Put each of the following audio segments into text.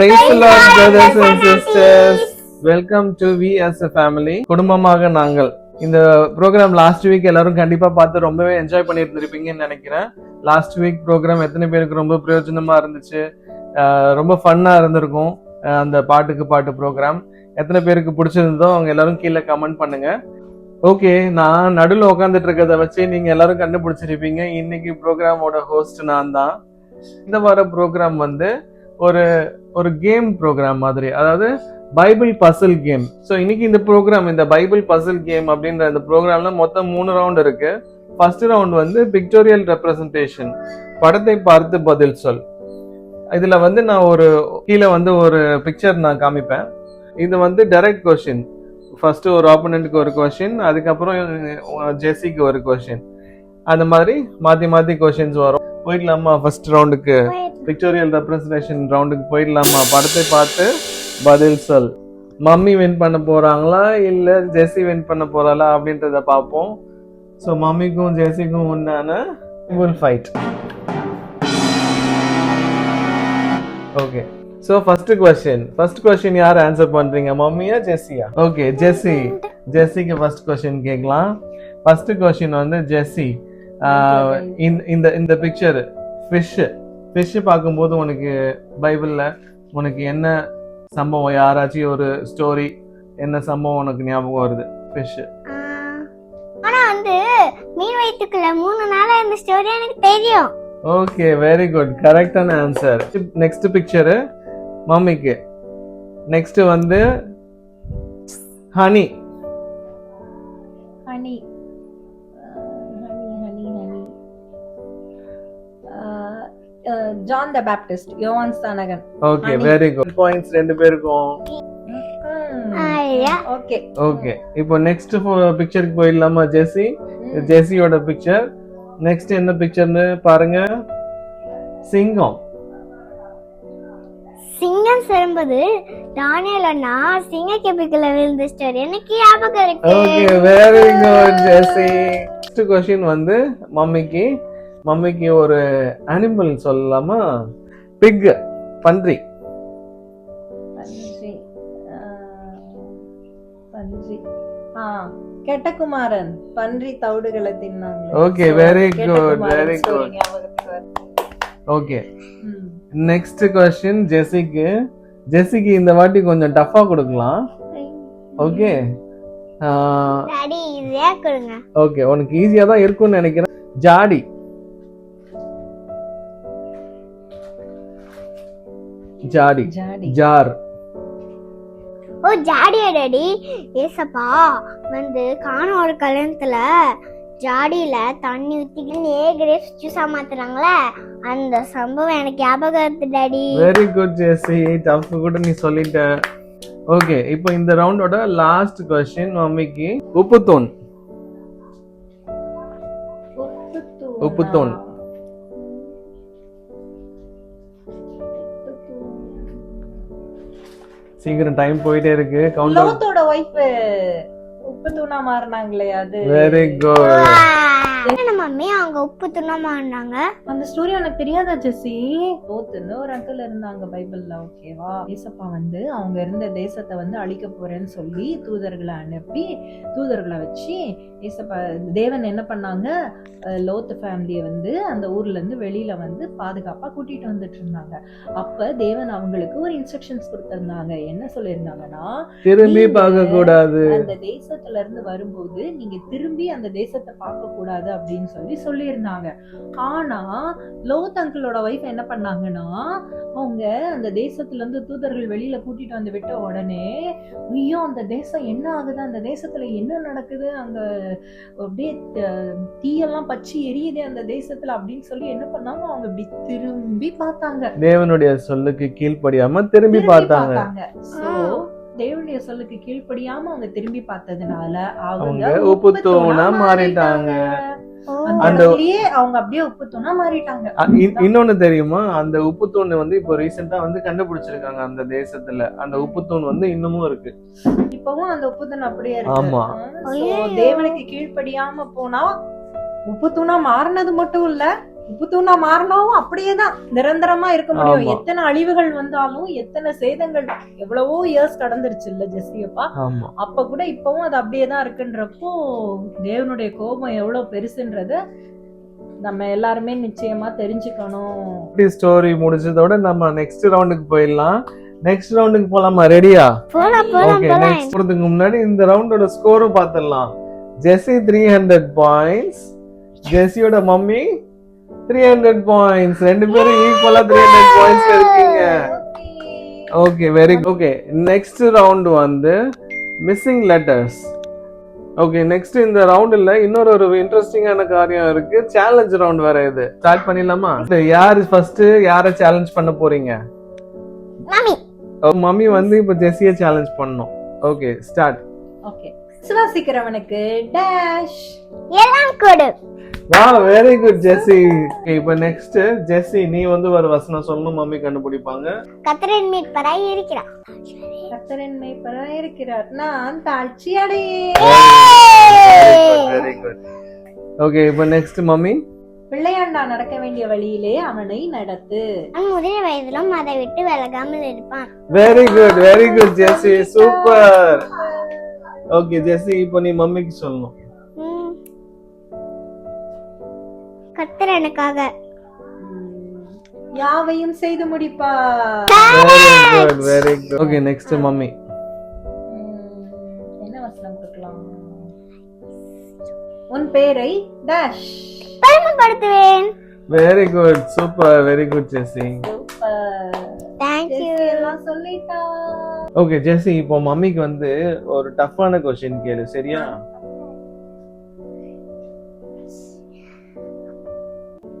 Brothers and sisters. Welcome to we as a family குடும்பமாக நாங்கள். இந்த ப்ரோக்ராம் லாஸ்ட் வீக் எல்லாரும் கண்டிப்பா பார்த்து ரொம்பவே என்ஜாய் பண்ணியிருந்திருப்பீங்கன்னு நினைக்கிறேன். லாஸ்ட் வீக் ப்ரோக்ராம் எத்தனை பேருக்கு ரொம்ப பிரயோஜனமா இருந்துச்சு? ரொம்ப ஃபன்னா இருந்திருக்கும் அந்த பாட்டுக்கு பாட்டு ப்ரோக்ராம் எத்தனை பேருக்கு பிடிச்சிருந்தோ அவங்க எல்லாரும் கீழே கமெண்ட் பண்ணுங்க. ஓகே நான் நடுவில் உட்காந்துட்டு இருக்கிறத வச்சு நீங்க எல்லாரும் கண்டுபிடிச்சிருப்பீங்க. இன்னைக்கு ப்ரோக்ராமோட ஹோஸ்ட் நான் தான் இந்த வார ப்ரோக்ராம் வந்து ஒரு ஒரு கேம் ப்ரோக்ராம் மாதிரி. அதாவது பைபிள் பசில் கேம் ஸோ இன்னைக்கு இந்த ப்ரோக்ராம் இந்த பைபிள் பசில் கேம் அப்படின்ற இந்த ப்ரோக்ராம்ல மொத்தம் மூணு ரவுண்ட் இருக்கு. ஃபர்ஸ்ட் ரவுண்ட் வந்து பிக்டோரியல் ரெப்ரசன்டேஷன் படத்தை பார்த்து பதில் சொல். இதுல வந்து நான் ஒரு கீழே வந்து ஒரு பிக்சர் நான் காமிப்பேன். இது வந்து டைரக்ட் கொஷின் ஃபர்ஸ்ட் ஒரு ஆப்போனண்ட்டுக்கு ஒரு கொஷின் அதுக்கப்புறம் ஜெஸிக்கு ஒரு கொஷின் அந்த மாதிரி மாற்றி மாற்றி கொஷின்ஸ் வரும். போயிடலாமா ஃபர்ஸ்ட் ரவுண்டுக்கு பிக்டோரியல் ரெப்ரசன்டேஷன் ரவுண்டுக்கு போயிடலாமா? படத்தை பார்த்து பதில் சொல். மம்மி வின் பண்ண போறாங்களா? இல்ல ஜெஸி வின் பண்ண போறாளா? அப்படின்றத பார்ப்போம். ஸோ மம்மிக்கும் ஜெஸிக்கும் உண்டான will fight okay so first question first question யார் ஆன்சர் பண்றீங்க? மம்மியா ஜெஸ்ஸியா? Okay Jessie. ஜெஸ்ஸிக்கு ஃபர்ஸ்ட் கொஸ்டின் கேட்கலாம். ஃபர்ஸ்ட் கொஸ்டின் வந்து ஜெஸ்ஸி. இந்த- இந்த பிக்சர் ஃபிஷ் ஃபிஷ் பார்க்கும்போது உனக்கு பைபிள்ல உனக்கு என்ன சம்பவம் யாராச்சும் ஒரு ஸ்டோரி என்ன சம்பவம் உனக்கு ஞாபகம் வருது? ஃபிஷ் ஆஹ், ஆனா வந்து மீன் வயிற்றுக்குள்ள மூணு நாளா இந்த ஸ்டோரி எனக்கு தெரியும். ஓகே வெரி குட் கரெக்டான ஆன்சர் நெக்ஸ்ட் பிக்சரு மம்மிக்கு. நெக்ஸ்ட் வந்து ஹனி ஜான் த பேப்டிஸ்ட் யோவான் ஸ்தானகன் ஓகே. வெரி குட் பாயிண்ட்ஸ் ரெண்டு பேருக்கும். ஓகே ஓகே இப்போ நெக்ஸ்ட் பிக்சருக்கு போயிடலாமா ஜெஸி ஜெஸியோட பிக்சர் நெக்ஸ்ட் என்ன பிக்சர்னு பாருங்க. சிங்கம். சிங்கம் செரும்புது தானியல் அண்ணா சிங்க கெபிக்குள்ள விழுந்த ஸ்டோரி எனக்கு ஞாபகம் இருக்கு. Okay very good Jessie next question வந்து மம்மிக்கு. மம்மிக்கு ஒரு அனிமல் சொல்லலாமா பிக் பன்றி. பன்றி. ஆஹ், பன்றி. ஆ கெட்டகுமாரன். பன்றி தவிடுகளை தின்னாங்க Okay, very good, very good. Okay. Next question ஜெஸிக்கு ஜெஸிக்கு இந்த வாட்டி கொஞ்சம் டஃபா கொடுக்கலாம். ஓகே டாடி இதே கொடுங்க. ஓகே உனக்கு ஈஸியா தான் இருக்கும்னு நினைக்கிறேன். ஜாடி. ஜாடி. ஜாடி. ஜார். ஓ ஜாடியா டாடி ஏசப்பா வந்து காணும் ஒரு கல்யாணத்துல ஜாடியில தண்ணி ஊத்திக்கிட்டு ஏ கிரேப்ஸ் ஜூஸா மாத்துறாங்களே அந்த சம்பவம் எனக்கு ஞாபகம் இருக்கு daddy. Very good Jessy tough கூட நீ சொல்லிட்ட. ஓகே இப்போ இந்த ரவுண்டோட லாஸ்ட் கொஸ்டின் மம்மிக்கு. உப்புத்தூண்? உப்புத்தூணா? சீக்கிரம் டைம் போயிட்டே இருக்கு. கவுண்ட் லோத்தோட ஒய்ஃப் உப்பு தூணா மாறினாங்களே அது. வெரி குட் மம்மி அவங்க உப்பு துண்ணமா இருந்தாங்க அந்த ஸ்டோரி உனக்கு தெரியாதா ஜெசி லோத்துன்னு ஒரு அங்கிள் இருந்தாங்க பைபிள்ல ஓகேவா ஏசப்பா வந்து அவங்க இருந்த தேசத்தை வந்து அழிக்க போறேன்னு சொல்லி தூதர்களை அனுப்பி தூதர்களை வச்சு ஏசப்பா தேவன் என்ன பண்ணாங்க? லோத்து ஃபேமிலியை வந்து அந்த ஊர்ல இருந்து வெளியில வந்து பாதுகாப்பா கூட்டிட்டு வந்துட்டு இருந்தாங்க. அப்ப தேவன் அவங்களுக்கு ஒரு இன்ஸ்ட்ரக்ஷன்ஸ் கொடுத்திருந்தாங்க. என்ன சொல்லியிருந்தாங்கன்னா திரும்பி பார்க்க கூடாது அந்த தேசத்துல இருந்து வரும்போது நீங்க திரும்பி அந்த தேசத்தை பார்க்க கூடாது அப்படின்னு சொல்லி சொல்லியிருந்தாங்க. ஆனா லோத் அங்கிளோட ஒய்ஃப் என்ன பண்ணாங்கன்னா அவங்க அந்த தேசத்துல இருந்து தூதர்கள் வெளியில கூட்டிட்டு வந்து விட்ட உடனே ஐயோ அந்த தேசம் என்ன ஆகுது? அந்த தேசத்துல என்ன நடக்குது? அங்க அப்படியே தீயெல்லாம் பச்சி எரியுதே அந்த தேசத்துல அப்படின்னு சொல்லி என்ன பண்ணாங்க? அவங்க இப்படி திரும்பி பார்த்தாங்க. தேவனுடைய சொல்லுக்கு கீழ்ப்படியாம திரும்பி பார்த்தாங்க. சோ தேவனுடைய சொல்லுக்கு கீழ்ப்படியாம அவங்க திரும்பி பார்த்ததுனால அவங்க உப்பு மாறிட்டாங்க. அந்த அவங்க அப்படியே உப்பு தூணா மாறிட்டாங்க இன்னொன்னு தெரியுமா அந்த உப்புத்தூண் வந்து இப்போ ரீசெண்டா வந்து கண்டுபிடிச்சிருக்காங்க அந்த தேசத்துல அந்த உப்புத்தூண் வந்து இன்னமும் இருக்கு இப்பவும் அந்த உப்பு தூண் அப்படியே ஆமா. இருக்கு ஐயையோ. தேவனுக்கு கீழ்ப்படியாம போனா உப்பு தூணா மாறினது மட்டும் இல்ல தூணா மாறினாவும் அப்படியே தான் நிரந்தரமா இருக்க முடியும். எத்தனை அழிவுகள் வந்தாலும் எத்தனை சேதங்கள் எவ்வளவோ இயர்ஸ் கடந்துருச்சு இல்ல ஜெஸ்ஸியப்பா ஆமா. அப்ப கூட இப்பவும் அது அப்படியே தான் இருக்குன்றப்போ தேவனுடைய கோபம் எவ்வளவு பெருசுன்றத நம்ம எல்லாருமே நிச்சயமா தெரிஞ்சுக்கணும். ஸ்டோரி முடிச்சதோட நம்ம நெக்ஸ்ட் ரவுண்டுக்கு போயிடலாம். நெக்ஸ்ட் ரவுண்டுக்கு போலாமா? ரெடியா போலாம் போலாம் ஓகே நெக்ஸ்ட் போறதுக்கு முன்னாடி இந்த ரவுண்டோட ஸ்கோரும் பார்த்துடலாம். ஜெஸ்ஸி த்ரீ ஹண்ட்ரட் பாயிண்ட்ஸ் ஜெஸ்ஸியோட மம்மி த்ரீ ஹண்ட்ரட் பாயிண்ட்ஸ் ரெண்டு பேரும் ஈக்குவலா த்ரீ ஹண்ட்ரட் பாயிண்ட்ஸ் இருக்கீங்க okay very okay next round வந்து மிஸ்ஸிங் லெட்டர்ஸ் ஓகே நெக்ஸ்ட் இந்த ரவுண்ட்ல இன்னொரு ஒரு இன்ட்ரெஸ்டிங்கான காரியம் இருக்கு. சேலஞ்ச் ரவுண்ட் வேற இது. ஸ்டார்ட் பண்ணிடலாமா? யார் ஃபர்ஸ்ட் யாரை சேலஞ்ச் பண்ண போறீங்க? மாமி மம்மி வந்து இப்போ ஜெஸ்ஸியை சேலஞ்ச் பண்ணணும் ஓகே ஸ்டார்ட் ஓகே சுவாசிக்கிறவனுக்கு டேஷ் எல்லாம் கொடு. வா வெரி குட் ஜெஸ்ஸி இப்போ நெக்ஸ்ட் ஜெஸ்ஸி நீ வந்து ஒரு வசனம் சொல்லணும் மம்மி கண்டுபிடிப்பாங்க. கத்தரின் மீட்பராய் இருக்கிறார். கத்தரின் மேய்ப்பராய் இருக்கிறார். நான் தாழ்ச்சி அடையே வெரி குட் ஓகே இப்போ நெக்ஸ்ட் மம்மி. பிள்ளையாண்டா நடக்க வேண்டிய வழியிலே அவனை நடத்து. அவன் முதிய வயதிலும் அதை விட்டு விலகாமல் இருப்பான். Very good very good Jessy super okay Jessy இப்போ நீ மம்மிக்கு சொல்லணும். ம். கர்த்தர் எனக்காக. யாவையும் செய்து முடிப்பா very good very good okay next mummy. என்ன வசனம் கொடுக்கலாம்? உன் பேரை dash. பெருமைப்படுத்துவேன் very good super very good Jessy. Thank you எல்லாம் சொல்லிட்டா. ஓகே ஜெஸ்ஸி இப்போ மம்மிக்கு வந்து ஒரு டஃப்பான கொஸ்டின் கேளு சரியா?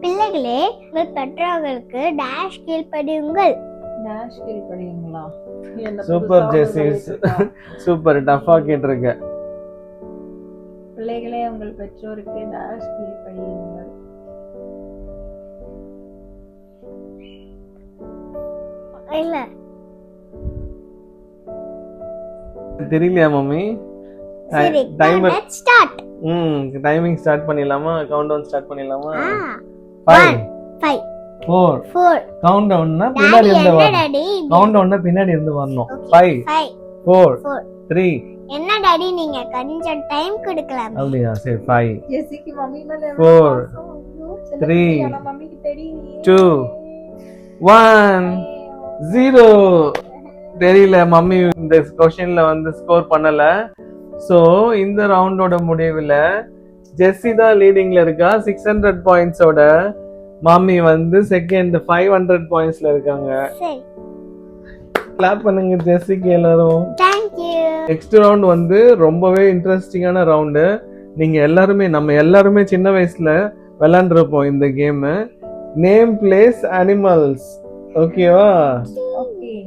பிள்ளைகளே உங்கள் பெற்றோர்களுக்கு டேஷ் கீழ்ப்படியுங்கள். டேஷ் கீழ்படியுங்களா என்ன சூப்பர் சொல்லிருக்கா? சூப்பர் டஃபா கேட்டிருக்க. பிள்ளைகளே உங்கள் பெற்றோருக்கு டேஷ் கீழ்படியுங்கள் இல்ல தெரியலையா மம்மி? டைமர் ஸ்டார்ட் ம் டைமிங் ஸ்டார்ட் பண்ணிடலாமா? கவுண்ட் டவுன் ஸ்டார்ட் பண்ணிடலாமா? ஆ five five four four count டவுன்னா பின்னாடி இருந்து வரணும். கவுண்ட் டவுன்னா பின்னாடி இருந்து வரணும். Five five four four three என்ன டாடி நீங்க? கொஞ்சம் டைம் கொடுக்கலாம்? அப்படியா சரி ஃபைவ் மம்மி மேல மம்மிக்கு தெரியலையே. two, ஒன் ஜீரோ தெரியல மம்மி இந்த கொஸ்டின்ல வந்து ஸ்கோர் பண்ணல. சோ இந்த ரவுண்டோட முடிவுல ஜெஸ்ஸி தான் லீடிங்ல இருக்கா? சிக்ஸ் ஹண்ட்ரட் பாயிண்ட்ஸோட மம்மி வந்து செகண்ட் ஃபைவ் ஹண்ட்ரட் பாயிண்ட்ஸ்ல இருக்காங்க. கிளாப் பண்ணுங்க ஜெஸ்ஸிக்கு எல்லாரும். நெக்ஸ்ட் ரவுண்ட் வந்து ரொம்பவே இன்ட்ரெஸ்டிங்கான ரவுண்டு நீங்க எல்லாருமே நம்ம எல்லாருமே சின்ன வயசுல விளையாண்டுருப்போம் இந்த கேம் நேம் பிளேஸ் அனிமல்ஸ் ஓகேவா.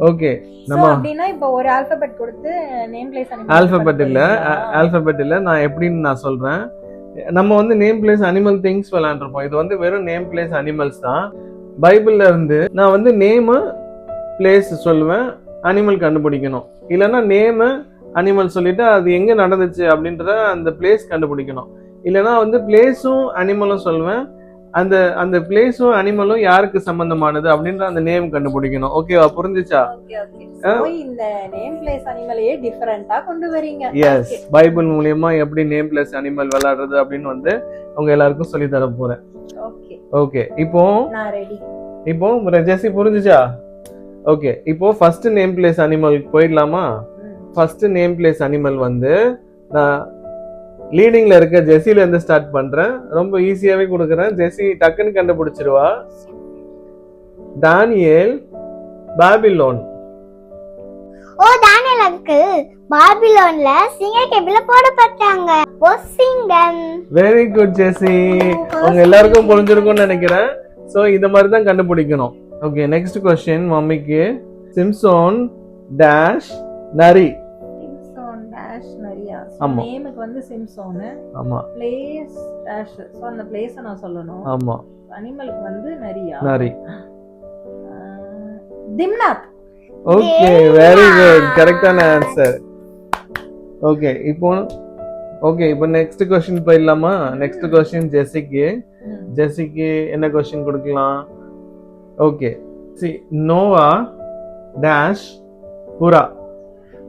ஓகே நம்ம அப்படின்னா இப்போ ஒரு ஆல்பபெட் கொடுத்து நேம் பிளேஸ் ஆல்பபெட் இல்ல ஆல்பபெட் இல்ல. நான் எப்படின்னு நான் சொல்றேன். நம்ம வந்து நேம் பிளேஸ் அனிமல் திங்ஸ் விளையாண்டுருப்போம். இது வந்து வெறும் நேம் பிளேஸ் அனிமல்ஸ் தான். பைபிள்ல இருந்து நான் வந்து நேமு பிளேஸ் சொல்லுவேன். அனிமல் கண்டுபிடிக்கணும். இல்லைன்னா நேமு அனிமல் சொல்லிட்டு அது எங்க நடந்துச்சு அப்படின்றத அந்த பிளேஸ் கண்டுபிடிக்கணும். இல்லைன்னா வந்து பிளேஸும் அனிமலும் சொல்லுவேன். அந்த அந்த பிளேஸும் அனிமலும் யாருக்கு சம்பந்தமானது அப்படின்ற அந்த நேம் கண்டுபிடிக்கணும். ஓகேவா புரிஞ்சுச்சா? இந்த நேம் பிளேஸ் அனிமலையே டிஃபரெண்டா கொண்டு வரீங்க. எஸ் பைபிள் மூலியமா எப்படி நேம் பிளஸ் அனிமல் விளையாடுறது அப்படின்னு வந்து உங்க எல்லாருக்கும் சொல்லி தர போறேன் ஓகே இப்போ இப்போ ஜெஸ்ஸி புரிஞ்சுச்சா? ஓகே இப்போ ஃபர்ஸ்ட் நேம் பிளேஸ் அனிமல் போயிடலாமா? ஃபர்ஸ்ட் நேம் பிளேஸ் அனிமல் வந்து நான் லீடிங்ல இருக்க ஜெஸ்ஸில இருந்து ஸ்டார்ட் பண்றேன். ரொம்ப ஈஸியாவே கொடுக்குறேன். ஜெஸ்ஸி டக்குன்னு கண்டுபிடிச்சிருவா. Daniel Babylon oh Daniel uncle பாபிலோன்ல சிங்க கேபிள்ல போடப்பட்டாங்க ஓ சிங்கம் வெரி குட் ஜெஸ்ஸி உங்க எல்லாருக்கும் புரிஞ்சிருக்கும்னு நினைக்கிறேன். சோ இந்த மாதிரி தான் கண்டுபிடிக்கணும். ஓகே நெக்ஸ்ட் கொஸ்டின் மம்மிக்கு. சிம்சோன் டேஷ் நரி ஆமா. நேமுக்கு வந்து சிம்சோன் ஆமா. பிளேஸ் டேஷ் சோ அந்த பிளேஸ நான் சொல்லணும். ஆமா. அனிமலுக்கு வந்து நரியா? நரி. திம்னாத். ஓகே வெரி குட் கரெக்டான ஆன்சர் ஓகே இப்போ ஓகே இப்போ நெக்ஸ்ட் கொஸ்டின் போயிடலாமா? நெக்ஸ்ட் கொஸ்டின் ஜெஸ்ஸிக்கு ம். ஜெசிக்கு என்ன கொஸ்டின் கொடுக்கலாம்? ஓகே சி நோவா டேஷ் புறா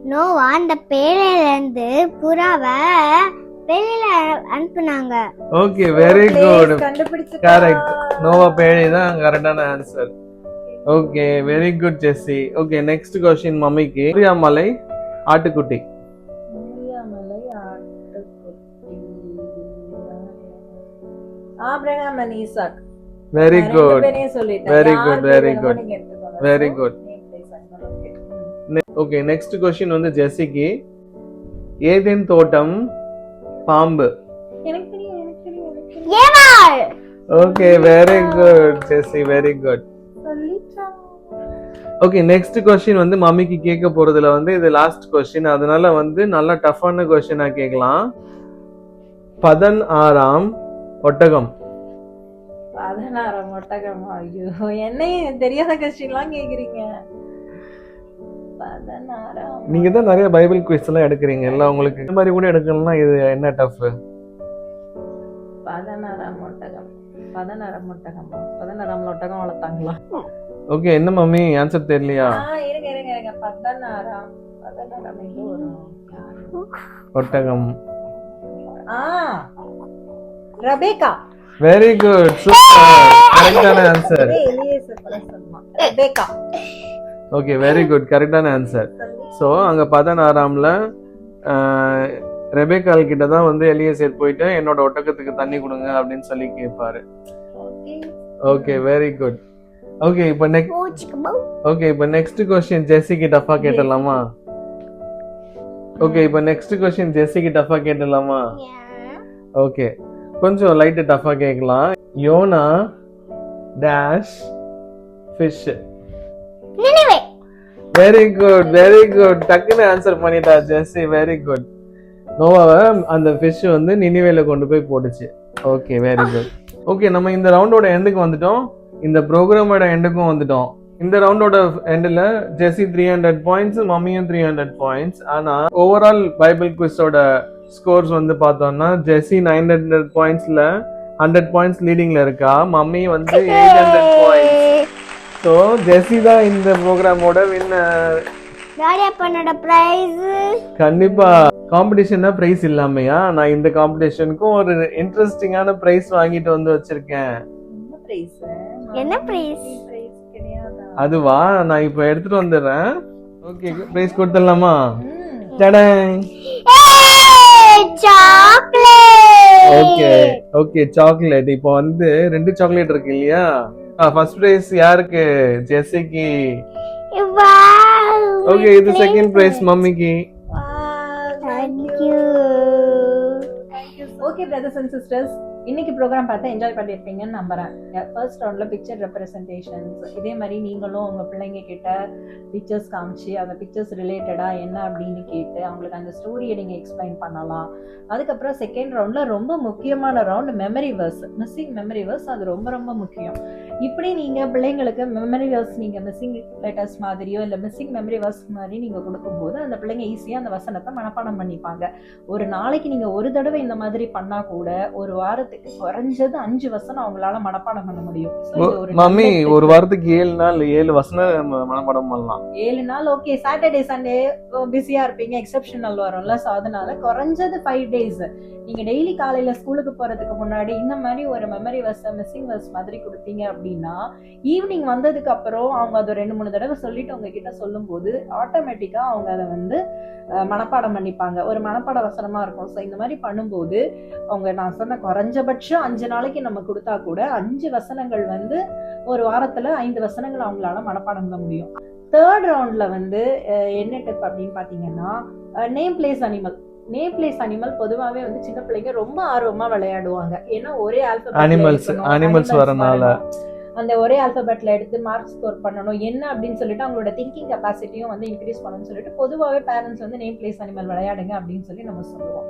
நோவா அந்த பேழையில இருந்து புறாவை வெளியில அனுப்புனாங்க okay very good. Correct Noah பேழை தான் கரெக்டான answer okay very good Jessy okay next question மம்மிக்கு. மலை ஆட்டுக்குட்டி. ஆட்டுக்குட்டி. Abraham and Isaac. வெரி நான் ரெண்டு குட் ஓகே நெக்ஸ்ட் கொஸ்டின் வந்து ஜெஸ்ஸிக்கு ஏதேன் தோட்டம்? பாம்பு. Okay very good Jessy very good. Okay next question வந்து மம்மிக்கு கேட்க போறதுல வந்து இது லாஸ்ட் கொஸ்டின் அதனால வந்து நல்ல டஃப்பான கொஸ்டினா கேட்கலாம். பதன் ஆறாம் ஒட்டகம். பதினாறாம் ஒட்டகமா ஐயோ என்னையும் தெரியாத கொஸ்டின்லாம் கேக்குறீங்க. நீங்க தான் நிறைய பைபிள் குவிஸ் எல்லாம் எடுக்கிறீங்க. எல்லாம் உங்களுக்கு இந்த மாதிரி கூட எடுக்கணும்னா இது என்ன டஃப் பதினாறாம் ஒட்டகம். பதினாறாம் ஒட்டகமா. பதினாறாம் ஒட்டகம் வளர்த்தாங்களா? ஓகே என்ன மம்மி? ஆன்சர் தெரியலையா? இருங்க இருங்க இருங்க. பதினாறாம். பதினாறாம் எங்க வரும்? ஒட்டகம். ஆ ரபேகா வெரி குட் சூப்பர் கரெக்டான ஆன்சர் ஏய், ஓகே வெரி குட் கரெக்டான ஆன்சர் ஸோ அங்கே பதினாறாம்ல ரெபேக்கால் கிட்ட தான் வந்து எலியசேர் போயிட்டு என்னோட ஒட்டகத்துக்கு தண்ணி கொடுங்க அப்படின்னு சொல்லி கேட்பாரு ஓகே வெரி குட் ஓகே இப்போ நெக்ஸ்ட் ஓகே இப்போ நெக்ஸ்ட் கொஸ்டின் ஜெஸ்ஸிக்கு டஃபா கேட்டலாமா ஓகே இப்போ நெக்ஸ்ட் கொஸ்டின் ஜெஸ்ஸிக்கு டஃபா கேட்டலாமா ஓகே கொஞ்சம் லைட்டு டஃபா கேட்கலாம். யோனா டேஷ் ஃபிஷ் நினைவே வெரி குட் வெரி குட் டக்குன்னு ஆன்சர் பண்ணிட்டா ஜெஸ்ஸி. வெரி குட் நோவாவை அந்த ஃபிஷ் வந்து நினைவேல கொண்டு போய் போட்டுச்சு. ஓகே வெரி குட் ஓகே நம்ம இந்த ரவுண்டோட எண்டுக்கு வந்துட்டோம். இந்த ப்ரோக்ராமோட எண்டுக்கும் வந்துட்டோம். இந்த ரவுண்டோட எண்டில் ஜெஸ்ஸி த்ரீ ஹண்ட்ரட் பாயிண்ட்ஸ் மம்மியும் த்ரீ ஹண்ட்ரட் பாயிண்ட்ஸ் ஆனால் ஓவரால் பைபிள் குவிஸோட ஸ்கோர்ஸ் வந்து பார்த்தோம்னா ஜெஸ்ஸி நைன் ஹண்ட்ரட் பாயிண்ட்ஸில் ஹண்ட்ரட் பாயிண்ட்ஸ் லீடிங்கில் இருக்கா மம்மி வந்து eight hundred points so Jessy தான் இந்த ப்ரோக்ராமோட வின்னர் டாடி அப்பனோட பிரைஸ் கண்டிப்பா. காம்படிஷன்னா பிரைஸ் இல்லாமையா? நான் இந்த காம்படிஷனுக்கும் ஒரு இன்ட்ரெஸ்டிங்கான பிரைஸ் வாங்கிட்டு வந்து வச்சிருக்கேன். என்ன பிரைஸ் அதுவா? நான் இப்போ எடுத்துட்டு வந்துடுறேன். ஓகே பிரைஸ் கொடுத்துடலாமா. டடங் சாக்லேட் ஓகே ஓகே சாக்லேட் இப்போ வந்து ரெண்டு சாக்லேட் இருக்கு இல்லையா? ஃபர்ஸ்ட் பிரைஸ் யாருக்கு ஜெஸ்ஸிக்கு ஓகே இது செகண்ட் பிரைஸ் மம்மிக்கு Thank you. Okay brothers and sisters இன்னைக்கு ப்ரோக்ராம் பார்த்து என்ஜாய் பண்ணியிருப்பீங்கன்னு நம்புறேன். ஃபர்ஸ்ட் ரவுண்டில் பிக்சர் ரெப்ரசன்டேஷன்ஸ் இதே மாதிரி நீங்களும் உங்கள் பிள்ளைங்க கிட்ட பிக்சர்ஸ் காமிச்சு அந்த பிக்சர்ஸ் ரிலேட்டடாக என்ன அப்படின்னு கேட்டு அவங்களுக்கு அந்த ஸ்டோரியை நீங்கள் எக்ஸ்பிளைன் பண்ணலாம். அதுக்கப்புறம் செகண்ட் ரவுண்டில் ரொம்ப முக்கியமான round memory verse missing memory verse அது ரொம்ப ரொம்ப முக்கியம். இப்படி நீங்கள் பிள்ளைங்களுக்கு மெமரி வேர்ஸ் நீங்கள் மிஸ்ஸிங் லெட்டர்ஸ் மாதிரியோ இல்லை மிஸ்ஸிங் மெமரி வேர்ஸ் மாதிரி நீங்கள் கொடுக்கும்போது அந்த பிள்ளைங்க ஈஸியாக அந்த வசனத்தை மனப்பாடம் பண்ணிப்பாங்க. ஒரு நாளைக்கு நீங்கள் ஒரு தடவை இந்த மாதிரி பண்ணால் கூட ஒரு வாரத்துக்கு குறைஞ்சது அஞ்சு வசனம் அவங்களால மனப்பாடம் பண்ண முடியும். மம்மி ஒரு. வாரத்துக்கு ஏழு நாள் ஏழு வசனம் மனப்பாடம் பண்ணலாம். ஏழு நாள் ஓகே சாட்டர்டே சண்டே பிஸியா இருப்பீங்க எக்ஸப்ஷனல் வரும்ல. ஸோ அதனால குறைஞ்சது ஃபைவ் டேஸ் நீங்க டெய்லி காலையில ஸ்கூலுக்கு போறதுக்கு முன்னாடி இந்த மாதிரி ஒரு மெமரி வர்ஸ் மிஸ்ஸிங் வர்ஸ் மாதிரி கொடுத்தீங்க அப்படின்னா ஈவினிங் வந்ததுக்கு அப்புறம் அவங்க அதை ரெண்டு மூணு தடவை சொல்லிட்டு உங்ககிட்ட சொல்லும்போது ஆட்டோமேட்டிக்கா அவங்க அதை வந்து மனப்பாடம் பண்ணிப்பாங்க. ஒரு மனப்பாட வசனமா இருக்கும். ஸோ இந்த மாதிரி பண்ணும்போது அவங்க நான் சொன்ன குறைஞ்சபட்சம் அஞ்சு நாளைக்கு நம்ம கொடுத்தா கூட அஞ்சு வசனங்கள் வந்து ஒரு வாரத்துல ஐந்து வசனங்கள் அவங்களால மனப்பாடம் பண்ண முடியும். தேர்ட் ரவுண்ட்ல வந்து என்ன டிப் அப்படின்னு பாத்தீங்கன்னா name place animal name place animal பொதுவாவே வந்து சின்ன பிள்ளைங்க ரொம்ப ஆர்வமா விளையாடுவாங்க. ஏன்னா ஒரே Animals, animals வரனால. அந்த ஒரே ஆல்பபெட்ல எடுத்து மார்க் ஸ்கோர் பண்ணணும் என்ன அப்படின்னு சொல்லிட்டு அவங்களோட திங்கிங் கெப்பாசிட்டியும் வந்து இன்க்ரீஸ் பண்ணணும்னு சொல்லிட்டு பொதுவாகவே பேரண்ட்ஸ் வந்து நேம் பிளேஸ் அனிமல் விளையாடுங்க அப்படின்னு சொல்லி நம்ம சொல்லுவோம்.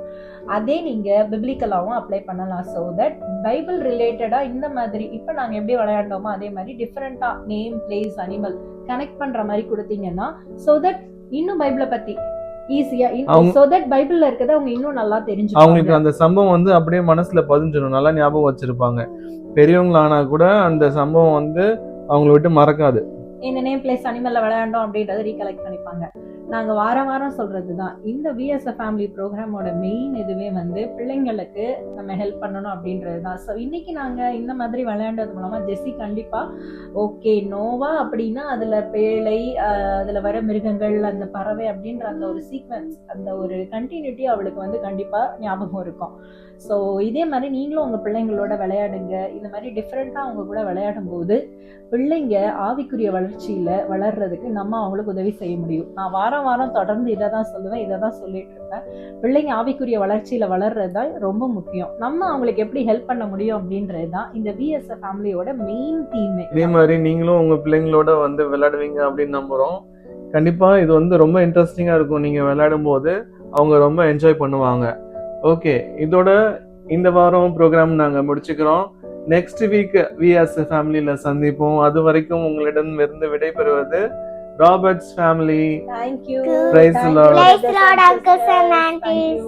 அதே நீங்க பிப்ளிக்கலாவும் அப்ளை பண்ணலாம். ஸோ தட் பைபிள் ரிலேட்டடா இந்த மாதிரி இப்போ நாங்கள் எப்படி விளையாண்டோமோ அதே மாதிரி டிஃப்ரெண்ட்டாக நேம் பிளேஸ் அனிமல் கனெக்ட் பண்ற மாதிரி கொடுத்தீங்கன்னா ஸோ தட் இன்னும் பைபிளை பத்தி ஈஸியா சோ தட் பைபிள்ல இருக்கத அவங்க இன்னும் நல்லா தெரிஞ்சு அவங்களுக்கு அந்த சம்பவம் வந்து அப்படியே மனசுல பதிஞ்சிடும் நல்லா ஞாபகம் வச்சிருப்பாங்க. பெரியவங்களானா கூட அந்த சம்பவம் வந்து அவங்கள விட்டு மறக்காது. இந்த நேம் பிளேஸ் அனிமல்ல விளையாண்டோம் அப்படின்றத ரீகலெக்ட் பண்ணிப்பாங்க. நாங்க வாரம் வாரம் சொல்றதுதான். இந்த விஎஸ்எ ஃபேமிலி ப்ரோக்ராமோட மெயின் இதுவே வந்து பிள்ளைங்களுக்கு நம்ம ஹெல்ப் பண்ணணும் அப்படின்றது தான் ஸோ இன்றைக்கி நாங்கள் இந்த மாதிரி விளையாண்டது மூலமாக ஜெஸ்ஸி கண்டிப்பாக ஓகே நோவா அப்படின்னா அதில் பேழை அதில் வர மிருகங்கள் அந்த பறவை அப்படின்ற அந்த ஒரு சீக்வன்ஸ் அந்த ஒரு கண்டினியூட்டி அவளுக்கு வந்து கண்டிப்பாக ஞாபகம் இருக்கும். ஸோ இதே மாதிரி நீங்களும் உங்கள் பிள்ளைங்களோட விளையாடுங்க. இந்த மாதிரி டிஃப்ரெண்ட்டாக அவங்க கூட விளையாடும் போது பிள்ளைங்க ஆவிக்குரிய வளர்ச்சியில் வளர்றதுக்கு நம்ம அவங்களுக்கு உதவி செய்ய முடியும். நான் வாரம் வாரம் தொடர்ந்து இதை தான் சொல்லுவேன் இதை தான் சொல்லிட்டு இருப்பேன். பிள்ளைங்க ஆவிக்குரிய வளர்ச்சியில் வளர்றது தான் ரொம்ப முக்கியம். நம்ம அவங்களுக்கு எப்படி ஹெல்ப் பண்ண முடியும் அப்படின்றது தான் இந்த விஎஸ் ஃபேமிலியோட மெயின் தீமே இதே மாதிரி நீங்களும் உங்கள் பிள்ளைங்களோட வந்து விளையாடுவீங்க அப்படின்னு நம்புகிறோம் கண்டிப்பாக இது வந்து ரொம்ப இன்ட்ரெஸ்டிங்காக இருக்கும். நீங்கள் விளையாடும் போது அவங்க ரொம்ப என்ஜாய் பண்ணுவாங்க. ஓகே இதோட இந்த வாரம் ப்ரோக்ராம் நாங்க முடிச்சுக்கிறோம். நெக்ஸ்ட் வீக் விஎஸ் ஃபேமிலியில சந்திப்போம். அது வரைக்கும் உங்களிடம் இருந்து விடைபெறுவது ராபர்ட்ஸ் ஃபேமிலி தேங்க்யூ aunties.